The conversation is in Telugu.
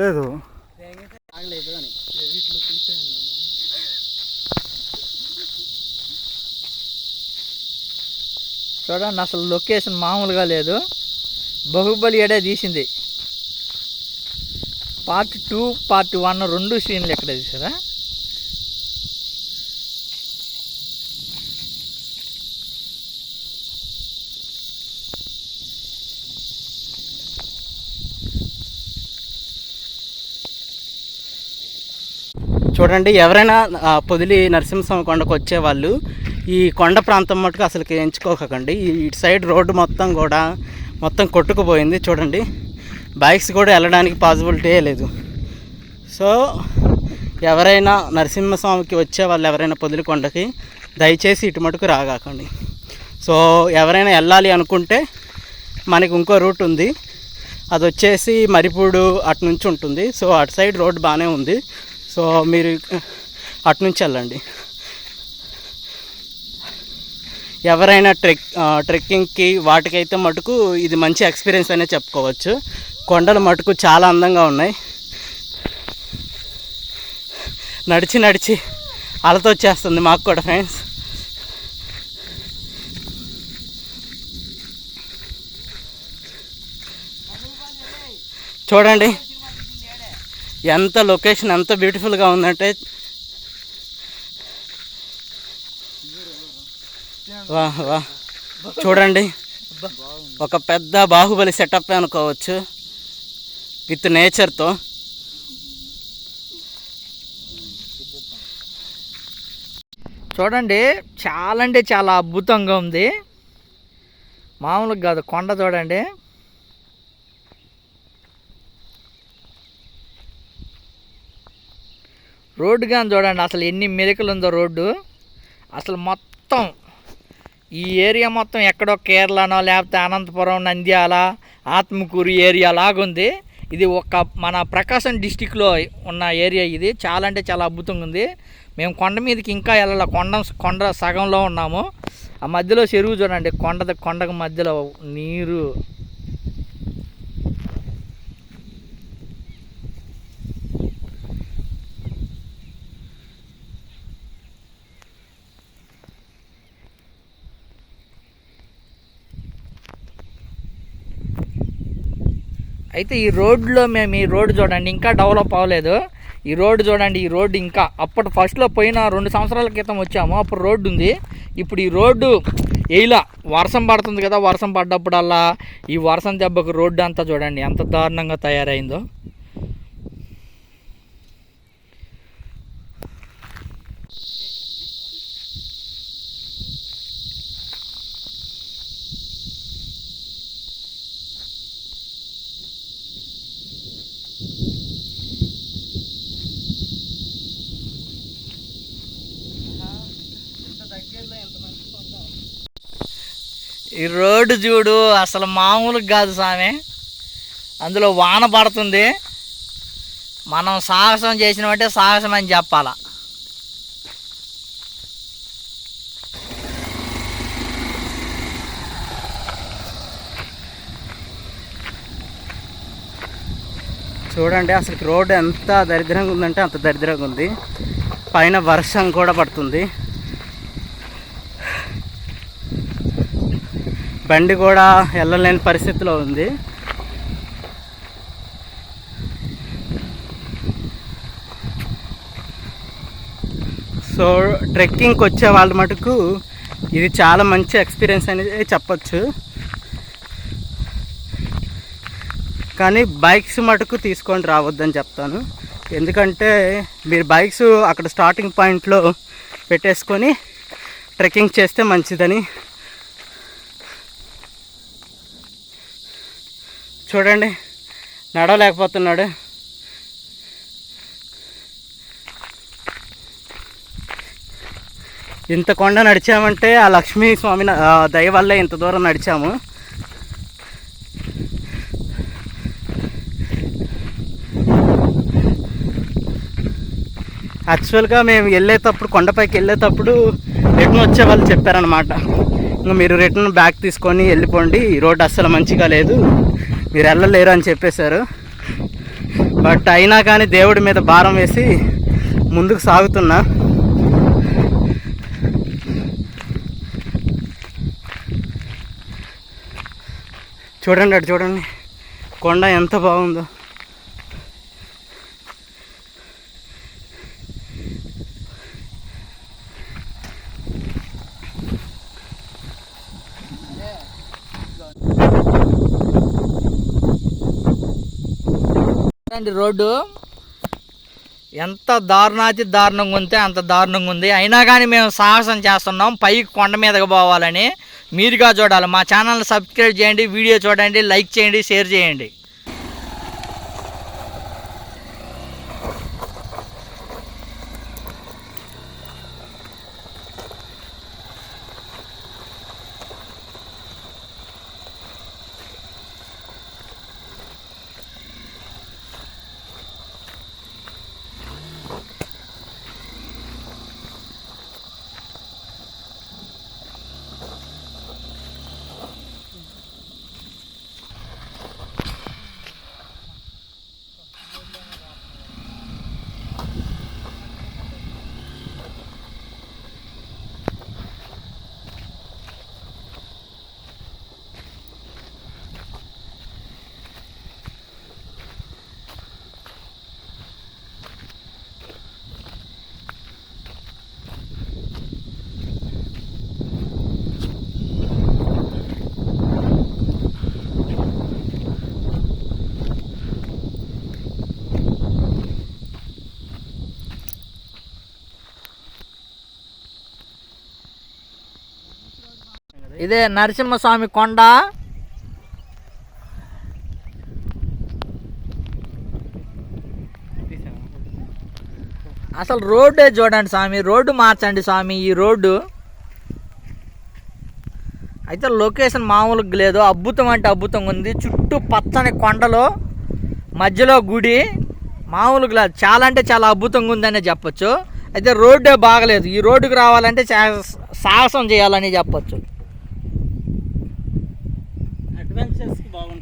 లేదు. చూడండి అసలు లొకేషన్ మామూలుగా లేదు. బాహుబలి ఏడే తీసింది. పార్ట్ టూ పార్ట్ వన్ రెండు సీన్లు ఎక్కడ తీసారా చూడండి ఎవరైనా పొదిలి నరసింహస్వామి కొండకు వచ్చే వాళ్ళు ఈ కొండ ప్రాంతం మటుకు అసలుకి ఎంచుకోకండి. ఇటు సైడ్ రోడ్డు మొత్తం కూడా మొత్తం కొట్టుకుపోయింది. చూడండి బైక్స్ కూడా వెళ్ళడానికి పాసిబిలిటీ లేదు. సో ఎవరైనా నరసింహస్వామికి వచ్చే వాళ్ళు ఎవరైనా పొదిలి కొండకి దయచేసి ఇటు మటుకు రాగాకండి. సో ఎవరైనా వెళ్ళాలి అనుకుంటే మనకి ఇంకో రూట్ ఉంది. అది వచ్చేసి మరిపూడు అటు నుంచి ఉంటుంది. సో అటు సైడ్ రోడ్ బాగానే ఉంది. సో మీరు అటు నుంచి వెళ్ళండి. ఎవరైనా ట్రెక్ ట్రెక్కింగ్కి వాటికైతే మటుకు ఇది మంచి ఎక్స్పీరియన్స్ అనే చెప్పుకోవచ్చు. కొండలు మటుకు చాలా అందంగా ఉన్నాయి. నడిచి నడిచి అలతో వచ్చేస్తుంది మాకు కూడా ఫ్రెండ్స్. చూడండి. ఎంత లొకేషన్ ఎంత బ్యూటిఫుల్గా ఉందంటే వా వా. చూడండి. ఒక పెద్ద బాహుబలి సెటప్ అనుకోవచ్చు. విత్ నేచర్తో. చూడండి చాలా అంటే చాలా అద్భుతంగా ఉంది. మామూలుగా కాదు కొండ చూడండి. రోడ్డు కానీ చూడండి అసలు ఎన్ని మెలికలు ఉందో రోడ్డు. అసలు మొత్తం ఈ ఏరియా మొత్తం ఎక్కడో కేరళనో లేకపోతే అనంతపురం నంద్యాల ఆత్మకూరు ఏరియా లాగుంది. ఇది ఒక మన ప్రకాశం డిస్టిక్లో ఉన్న ఏరియా ఇది. చాలా అంటే చాలా అద్భుతంగా ఉంది. మేము కొండ మీదకి ఇంకా వెళ్ళాల. కొండ కొండ సగంలో ఉన్నాము. ఆ మధ్యలో చెరువు చూడండి కొండ కొండకు మధ్యలో నీరు. అయితే ఈ రోడ్లో మేము ఈ రోడ్డు చూడండి ఇంకా డెవలప్ అవ్వలేదు. ఈ రోడ్డు చూడండి ఈ రోడ్డు ఇంకా అప్పటి ఫస్ట్లో పోయిన రెండు సంవత్సరాల క్రితం వచ్చాము అప్పుడు రోడ్డు ఉంది. ఇప్పుడు ఈ రోడ్డు వేయలా వర్షం పడుతుంది కదా వర్షం పడ్డప్పుడల్లా ఈ వర్షం దెబ్బకు రోడ్డు అంతా చూడండి ఎంత దారుణంగా తయారైందో. ఈ రోడ్డు చూడు అసలు మామూలుగా కాదు స్వామి అందులో వాన పడుతుంది. మనం సాహసం చేసినవంటే సాహసం అని చెప్పాల. చూడండి అసలు రోడ్డు ఎంత దరిద్రంగా ఉందంటే అంత దరిద్రంగా ఉంది. పైన వర్షం కూడా పడుతుంది. బండి కూడా వెళ్ళలేని పరిస్థితిలో ఉంది. సో ట్రెక్కింగ్కి వచ్చే వాళ్ళ మటుకు ఇది చాలా మంచి ఎక్స్పీరియన్స్ అనేది చెప్పచ్చు. కానీ బైక్స్ మటుకు తీసుకొని రావద్దని చెప్తాను. ఎందుకంటే మీరు బైక్స్ అక్కడ స్టార్టింగ్ పాయింట్లో పెట్టేసుకొని ట్రెక్కింగ్ చేస్తే మంచిదని చూడండి నడవలేకపోతున్నాడు. ఇంత కొండ నడిచామంటే ఆ లక్ష్మీ స్వామి దయ వల్లే ఇంత దూరం నడిచాము. యాక్చువల్గా మేము వెళ్ళేటప్పుడు కొండపైకి వెళ్ళేటప్పుడు రిటర్న్ వచ్చే వాళ్ళు చెప్పారనమాట ఇంకా మీరు రిటర్న్ బ్యాక్ తీసుకొని వెళ్ళిపోండి ఈ రోడ్ అస్సలు మంచిగా లేదు. మీరు వెళ్ళలేరు అని చెప్పేశారు. బట్ అయినా కానీ దేవుడి మీద భారం వేసి ముందుకు సాగుతున్నా. చూడండి అటు చూడండి. కొండ ఎంత బాగుందో. చూడండి రోడ్డు. ఎంత దారుణాతి దారుణంగా ఉంటే అంత దారుణంగా ఉంది. అయినా కానీ మేము సాహసం చేస్తున్నాం. పైకి కొండ మీదకి పోవాలని. మీరుగా చూడాలి. మా ఛానల్ సబ్స్క్రైబ్ చేయండి వీడియో చూడండి లైక్ చేయండి షేర్ చేయండి. ఇదే నరసింహస్వామి కొండ. అసలు రోడ్డే చూడండి స్వామి రోడ్డు మార్చండి స్వామి ఈ రోడ్డు. అయితే లొకేషన్ మామూలుగా లేదు అద్భుతం అంటే అద్భుతంగా ఉంది. చుట్టూ పచ్చని కొండలు మధ్యలో గుడి. మామూలుగా లేదు చాలా అంటే చాలా అద్భుతంగా ఉందనే చెప్పొచ్చు. అయితే రోడ్డే బాగలేదు. ఈ రోడ్డుకి రావాలంటే సాహసం చేయాలని చెప్పొచ్చు. అడ్వెంచర్స్కి బాగుంటుంది